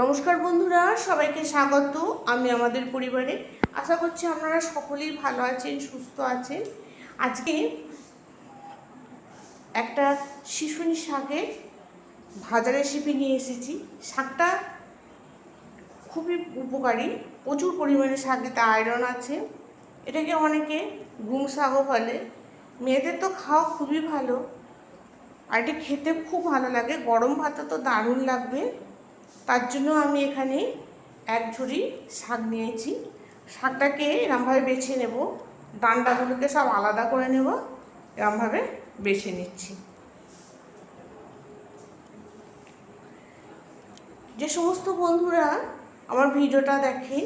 নমস্কার বন্ধুরা, সবাইকে স্বাগত আমি আমাদের পরিবারে। আশা করছি আপনারা সকলেই ভালো আছেন, সুস্থ আছেন। আজকে একটা শিশুনি শাকের ভাজা রেসিপি নিয়ে এসেছি। শাকটা খুবই উপকারী, প্রচুর পরিমাণে শাকেতে আয়রন আছে। এটাকে অনেকে গুম শাকও বলে। মেয়েদের তো খাওয়া খুবই ভালো। আর এটা খেতে খুব ভালো লাগে। গরম ভাতে তো দারুণ লাগবে। তার জন্য আমি এখানে এক ঝুড়ি শাক নিয়েছি। শাকটাকে এরমভাবে বেছে নেব। ডান্ডাগুলোকে সব আলাদা করে নেব। এরমভাবে বেছে নিচ্ছি। যে সমস্ত বন্ধুরা আমার ভিডিওটা দেখেন,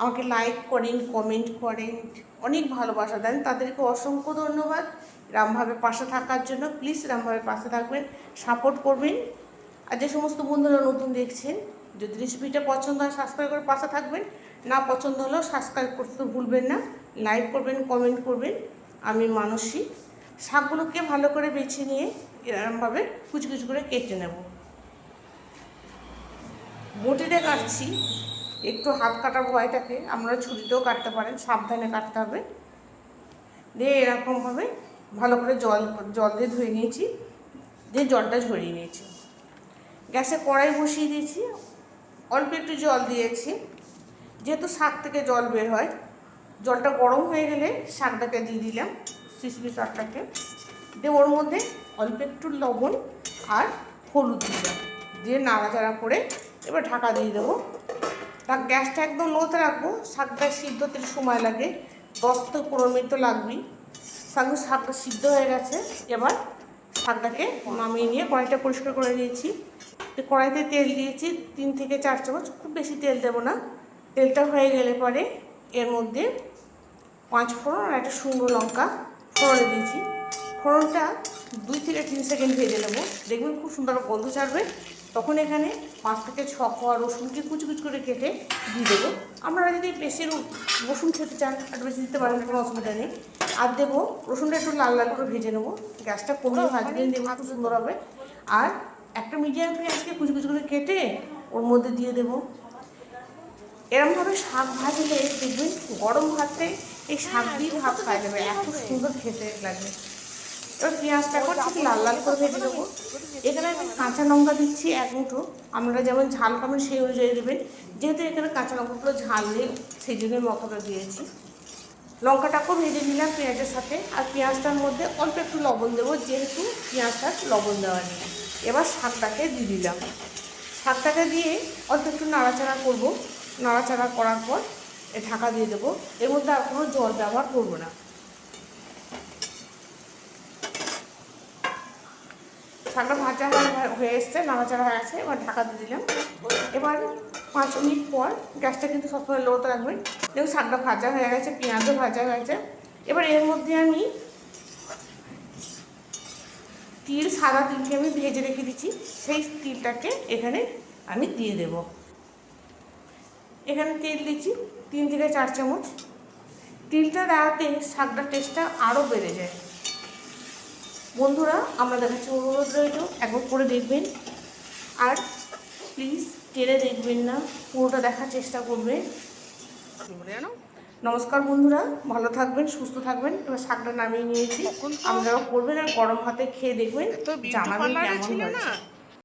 আমাকে লাইক করেন কমেন্ট করেন, অনেক ভালোবাসা দেন, তাদেরকে অসংখ্য ধন্যবাদ। রামভাবে পাশে থাকার জন্য প্লিজ রামভাবে পাশে থাকবেন সাপোর্ট করবেন। আর যে সমস্ত বন্ধুরা নতুন দেখছেন, যদি রেসিপিটা পছন্দ হয় সাবস্ক্রাইব করে পাশে থাকবেন। না পছন্দ হলেও সাবস্ক্রাইব করতে ভুলবেন না। লাইক করবেন কমেন্ট করবেন। আমি মানসিক শাকগুলোকে ভালো করে বেছে নিয়ে এরকমভাবে কুচি কুচি করে কেটে নেব। বটিতে কাটছি। একটু হাত কাটার ভয় থাকে। আপনারা ছুরিতেও কাটতে পারেন, সাবধানে কাটতে হবে। দিয়ে এরকমভাবে ভালো করে জল জল দিয়ে ধুয়ে নিয়েছি। দিয়ে জলটা ঝরিয়ে নিয়েছি। গ্যাসে কড়াই বসিয়ে দিয়েছি। অল্প একটু জল দিয়েছি। যেহেতু শাক থেকে জল বের হয়, জলটা গরম হয়ে গেলে শাকটাকে দিয়ে দিলাম সিসমি শাকটাকে। দিয়ে ওর মধ্যে অল্প একটু লবণ আর হলুদ দিলাম। দিয়ে নাড়াচাড়া করে এবার ঢাকা দিয়ে দেবো। তার গ্যাসটা একদম লোতে রাখব, শাকটা সিদ্ধ হতে সময় লাগে। দশ থেকে পনেরো মিনিট তো লাগবেই। শাক শাকটা সিদ্ধ হয়ে গেছে, এবার শাকটাকে নামিয়ে নিয়ে কড়াইটা পরিষ্কার করে নিয়েছি। কড়াইতে তেল দিয়েছি, তিন থেকে চার চামচ, খুব বেশি তেল দেবো না। তেলটা হয়ে গেলে পরে এর মধ্যে পাঁচ ফোড়ন আর একটা শুকনো লঙ্কা ফোড়নে দিয়েছি। ফোড়নটা দুই থেকে তিন সেকেন্ড ভেজে নেব। দেখবেন খুব সুন্দর গন্ধ ছাড়বে। তখন এখানে পাঁচ থেকে ছ কোয়া রসুনকে কুচি কুচি করে কেটে দিয়ে দেবো। আপনারা যদি বেশি রসুন খেতে চান একটু বেশি দিতে পারেন কোনো অসুবিধা নেই। আর দেবো রসুনটা একটু লাল লাল করে ভেজে নেব। গ্যাসটা কমিয়ে ভাজলে দেখবেন খুব সুন্দর হবে। আর একটা মিডিয়াম পেঁয়াজকে কুচি কুচি করে কেটে ওর মধ্যে দিয়ে দেবো। এরমভাবে শাক ভাজলে দেখবেন গরম ভাতে এই শাক দিয়ে ভাত খাওয়া যাবে এত সুন্দর খেতে লাগবে এবার পেঁয়াজটা এখন ঠিক লাল লাল করে ভেজে দেবো এখানে আমি কাঁচা লঙ্কা দিচ্ছি এক মুঠো। আপনারা যেমন ঝাল খাবেন সেই অনুযায়ী দেবেন। যেহেতু এখানে কাঁচা লঙ্কাগুলো ঝাল নেই সেই জন্য মশলা দিয়েছি। লঙ্কাটাকেও ভেজে নিলাম পেঁয়াজের সাথে। আর পেঁয়াজটার মধ্যে অল্প একটু লবণ দেবো, যেহেতু পেঁয়াজটা লবণ দেওয়া নেই। এবার শাকটাকে দিয়ে দিলাম। শাকটাকে দিয়ে অল্প একটু নাড়াচাড়া করব। নাড়াচাড়া করার পর ঢাকা দিয়ে দেবো। এর মধ্যে আর কোনো জল ব্যবহার করব না। শাকটা ভাজা হয়ে এসছে, নাড়াচাড়া হয়ে আছে এবার ঢাকা দিয়ে দিলাম। এবার পাঁচ মিনিট পর গ্যাসটা কিন্তু সবসময় লোতে রাখবেন। দেখুন শাকটা ভাজা হয়ে গেছে, পেঁয়াজও ভাজা হয়ে গেছে এবার এর মধ্যে আমি তিল, সাদা তিলকে আমি ভেজে রেখে দিচ্ছি। সেই তিলটাকে এখানে আমি দিয়ে দেব। এখানে তেল দিচ্ছি তিন থেকে চার চামচ। তিলটা দেওয়াতে শাকটার টেস্টটা আরও বেড়ে যায়। বন্ধুরা আপনাদের কাছে অনুরোধ রইল। একবার করে দেখবেন। আর প্লিজ টেনে দেখবেন না পুরোটা দেখার চেষ্টা করবে। নমস্কার বন্ধুরা ভালো থাকবেন সুস্থ থাকবেন। এবার শাকটা নামিয়ে নিয়েছি। আপনারাও করবেন আর গরম ভাতে খেয়ে দেখবেন জানাবেন কেমন না? হয়েছে।